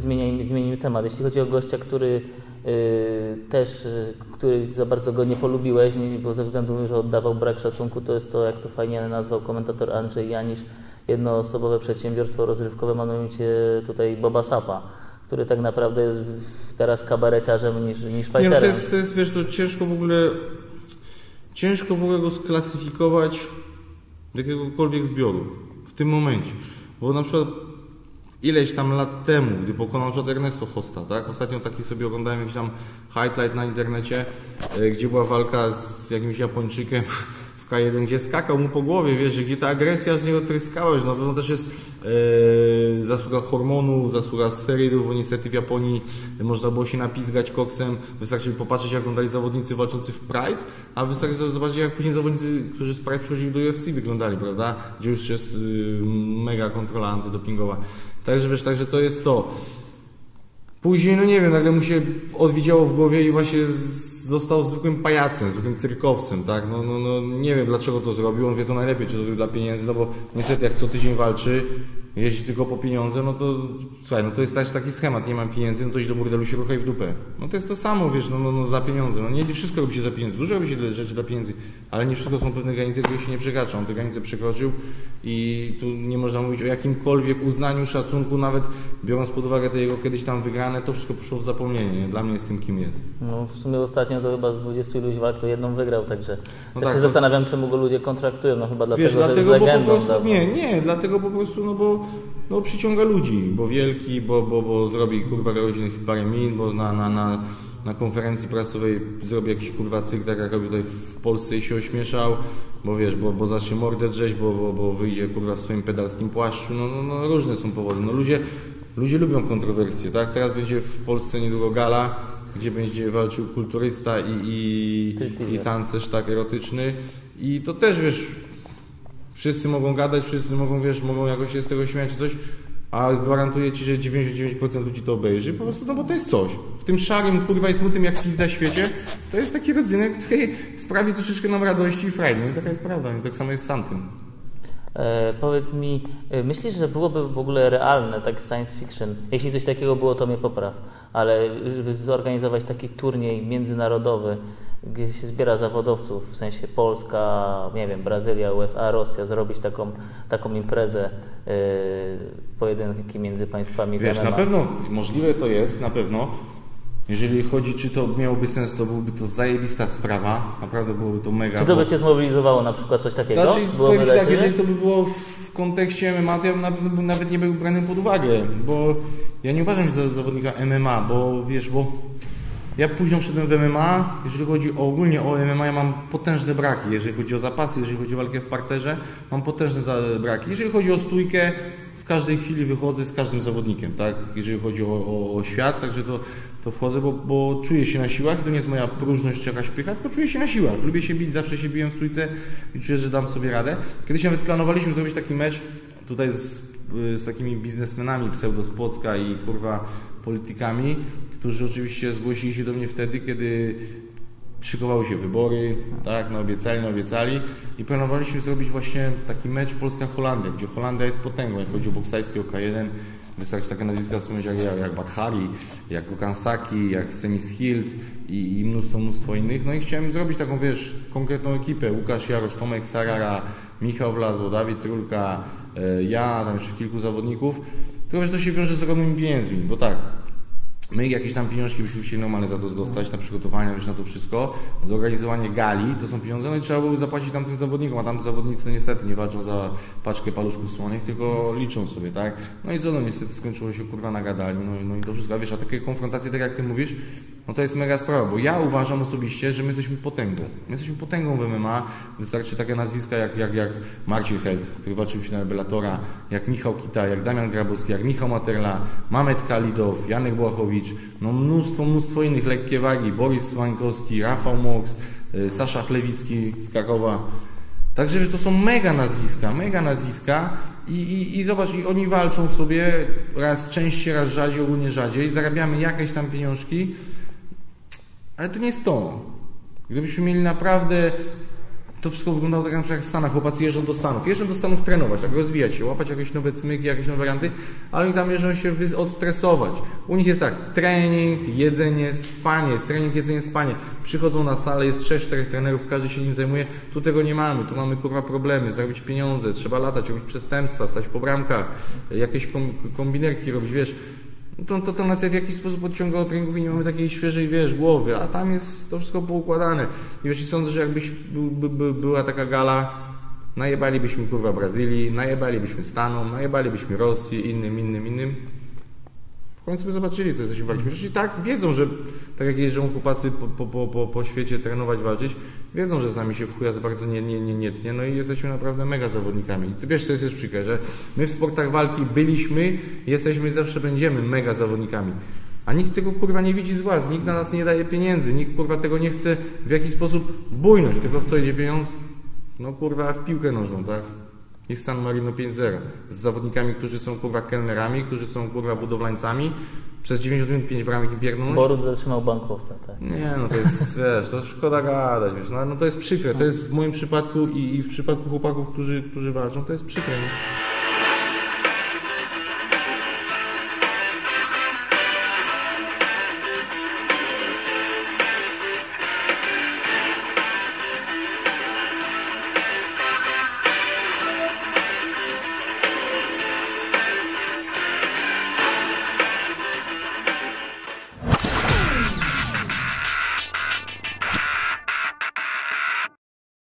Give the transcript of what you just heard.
zmienimy, zmienimy temat. Jeśli chodzi o gościa, który y, też, y, który za bardzo go nie polubiłeś, bo ze względu, że oddawał brak szacunku, to jest to, jak to fajnie nazwał komentator Andrzej Janisz, jednoosobowe przedsiębiorstwo rozrywkowe, mianowicie tutaj Boba Sapa, który tak naprawdę jest teraz kabareciarzem niż, niż Nie, no to fighterem. jest, to jest, wiesz, to ciężko w ogóle, ciężko w ogóle go sklasyfikować do jakiegokolwiek zbioru w tym momencie. Bo na przykład ileś tam lat temu, gdy pokonał na przykład Ernesto Hosta, tak? Ostatnio taki sobie oglądałem jakiś tam highlight na internecie, e, gdzie była walka z jakimś Japończykiem K1, gdzie skakał mu po głowie, wiesz, gdzie ta agresja z niego tryskała, że na pewno też jest e, zasługa hormonów, zasługa sterydów, bo niestety w Japonii można było się napizgać koksem, wystarczy popatrzeć jak oglądali zawodnicy walczący w Pride, a wystarczy zobaczyć jak później zawodnicy, którzy z Pride przychodzili do UFC wyglądali, prawda, gdzie już jest y, mega kontrola antydopingowa. Także wiesz, także to jest to. Później, no nie wiem, nagle mu się odwidziało w głowie i właśnie z- został zwykłym pajacem, zwykłym cyrkowcem, tak? No, no, no nie wiem dlaczego to zrobił, on wie to najlepiej, czy to zrobił dla pieniędzy, no bo niestety jak co tydzień walczy, jeździ tylko po pieniądze, no to słuchaj, no to jest też taki schemat, nie mam pieniędzy, no to idź do burdelu się ruchaj w dupę. No to jest to samo, wiesz, no, no, no za pieniądze, no nie nie wszystko robi się za pieniądze, dużo robi się rzeczy dla pieniędzy, ale nie wszystko są pewne granice, które się nie przekracza, on te granice przekroczył i tu nie można mówić o jakimkolwiek uznaniu, szacunku, nawet biorąc pod uwagę te jego kiedyś tam wygrane, to wszystko poszło w zapomnienie, nie? dla mnie jest tym kim jest. No, w sumie ostatnio to chyba z 20 iluś walk to jedną wygrał, także No ja tak, się to- zastanawiam, czemu go ludzie kontraktują. No chyba dlatego, Wiesz, że jest dlatego, bo po legendą. prostu, nie, nie, dlatego po prostu, no bo no, przyciąga ludzi, bo wielki, bo, bo, bo zrobi kurwa rodzinnych parę min, bo na, na, na, na konferencji prasowej zrobi jakiś kurwa cyrk, tak jak robił tutaj w Polsce i się ośmieszał, bo wiesz, bo, bo zacznie mordę drzeć, bo, bo, bo wyjdzie kurwa w swoim pedalskim płaszczu, no, no, no różne są powody, no ludzie, ludzie lubią kontrowersje, tak, teraz będzie w Polsce niedługo gala, gdzie będzie walczył kulturysta i, i, i tancerz tak erotyczny. I to też wiesz, wszyscy mogą gadać, wszyscy mogą, wiesz, mogą jakoś się z tego śmiać czy coś, a gwarantuję Ci, że 99% ludzi to obejrzy, po prostu, no bo to jest coś. W tym szarym, kurwa i smutnym jak pizda świecie, to jest taki rodzynek, który sprawi troszeczkę nam radości i frajdy. No i taka jest prawda, i tak samo jest z tamtym. E, powiedz mi, e, myślisz, że byłoby w ogóle realne, tak science fiction, jeśli coś takiego było, to mnie popraw, ale żeby zorganizować taki turniej międzynarodowy, gdzie się zbiera zawodowców, w sensie Polska, nie wiem, Brazylia, USA, Rosja, zrobić taką, taką imprezę, e, pojedynki między państwami Wiesz, na pewno możliwe to jest, na pewno. Jeżeli chodzi, czy to miałoby sens, to byłoby to zajebista sprawa. Naprawdę byłoby to mega. Czy to by Cię zmobilizowało na przykład coś takiego? Znaczy, powiem tak, jeżeli to by było w kontekście MMA, to ja bym nawet, bym nawet nie był brany pod uwagę, bo ja nie uważam się za zawodnika MMA, bo wiesz, bo ja późno wszedłem w MMA, jeżeli chodzi o, ogólnie o MMA, ja mam potężne braki, jeżeli chodzi o zapasy, jeżeli chodzi o walkę w parterze, mam potężne braki. Jeżeli chodzi o stójkę, w każdej chwili wychodzę z każdym zawodnikiem, tak? Jeżeli chodzi o, o, o świat, także to, to wchodzę, bo, bo czuję się na siłach, to nie jest moja próżność czy jakaś pycha, tylko czuję się na siłach. Lubię się bić, zawsze się biłem w stójce i czuję, że dam sobie radę. Kiedyś nawet planowaliśmy zrobić taki mecz tutaj z, z takimi biznesmenami pseudo z Płocka i kurwa politykami, którzy oczywiście zgłosili się do mnie wtedy, kiedy szykowały się wybory, tak, no obiecali, no i planowaliśmy zrobić właśnie taki mecz Polska-Holandia, gdzie Holandia jest potęgą, jak chodzi o bokserskie, o K1, wystarczy takie nazwiska wspomnieć jak, jak, jak Bakhari, jak Okansaki, jak Semis Hild i, i mnóstwo, mnóstwo innych, no i chciałem zrobić taką, wiesz, konkretną ekipę, Łukasz Jarosz, Tomek Sarara, Michał Wlazło, Dawid Trulka, e, ja, tam jeszcze kilku zawodników, tylko że to się wiąże z ogromnymi pieniędzmi, bo tak, My jakieś tam pieniążki byśmy chcieli normalnie za to dostać, na przygotowania, wiesz, na to wszystko. Zorganizowanie gali to są pieniądze, no i trzeba było zapłacić tamtym zawodnikom, a tam zawodnicy no niestety nie walczą za paczkę paluszków słonych, tylko liczą sobie, tak? No i co, no niestety skończyło się kurwa na gadaniu, no, no i to wszystko, a wiesz, a takie konfrontacje, tak jak ty mówisz, no to jest mega sprawa, bo ja uważam osobiście, że my jesteśmy potęgą. My jesteśmy potęgą w MMA, wystarczy takie nazwiska jak, jak, jak Marcin Held, który walczył w finale Bellatora, jak Michał Kita, jak Damian Grabowski, jak Michał Materla, Mamet Kalidow, Janek Błachowicz, no mnóstwo, mnóstwo innych, lekkie wagi, Borys Swankowski, Rafał Moks, y, Sasza Chlewicki z Krakowa. Także wiesz, to są mega nazwiska, mega nazwiska i, i, i zobacz, i oni walczą sobie raz częściej, raz rzadziej, ogólnie rzadziej, zarabiamy jakieś tam pieniążki, ale to nie jest to. Gdybyśmy mieli naprawdę to wszystko wyglądało tak jak w Stanach. Chłopacy jeżdżą do Stanów. Jeżdżą do Stanów trenować, tak rozwijać się, łapać jakieś nowe cmyki, jakieś nowe warianty, ale oni tam jeżdżą się odstresować. U nich jest tak, trening, jedzenie, spanie, trening, jedzenie, spanie. Przychodzą na salę, jest 3-4 trenerów, każdy się nim zajmuje. Tu tego nie mamy, tu mamy kurwa problemy, zarobić pieniądze, trzeba latać, robić przestępstwa, stać po bramkach, jakieś kom- kombinerki robić, wiesz. To, to, to nas w jakiś sposób odciąga od ringów i nie mamy takiej świeżej, wiesz, głowy, a tam jest to wszystko poukładane. I wiesz, sądzę, że jakbyś by, by, była taka gala, najebalibyśmy kurwa Brazylii, najebalibyśmy Stanom, najebalibyśmy Rosji, innym, innym, innym. W końcu by zobaczyli, co jesteśmy walczyć. Przecież i tak wiedzą, że tak jak jeżdżą chłopacy po, po, po, po, świecie trenować, walczyć, wiedzą, że z nami się w chuja za bardzo nie, nie, nie, nie tnie, no i jesteśmy naprawdę mega zawodnikami. I ty wiesz, co jest jeszcze przykre, że my w sportach walki byliśmy, jesteśmy i zawsze będziemy mega zawodnikami. A nikt tego kurwa nie widzi z władz, nikt na nas nie daje pieniędzy, nikt kurwa tego nie chce w jakiś sposób bujnąć. Tylko w co idzie pieniądz? No kurwa w piłkę nożną, tak? i San Marino 5-0. Z zawodnikami, którzy są kurwa kelnerami, którzy są kurwa budowlańcami. Przez 95 bramek i pierdolność. Borut zatrzymał bankowca, tak. Nie, no to jest, wiesz, to szkoda gadać, wiesz, no, no to jest przykre. To jest w moim przypadku i, i w przypadku chłopaków, którzy, którzy walczą, to jest przykre. No.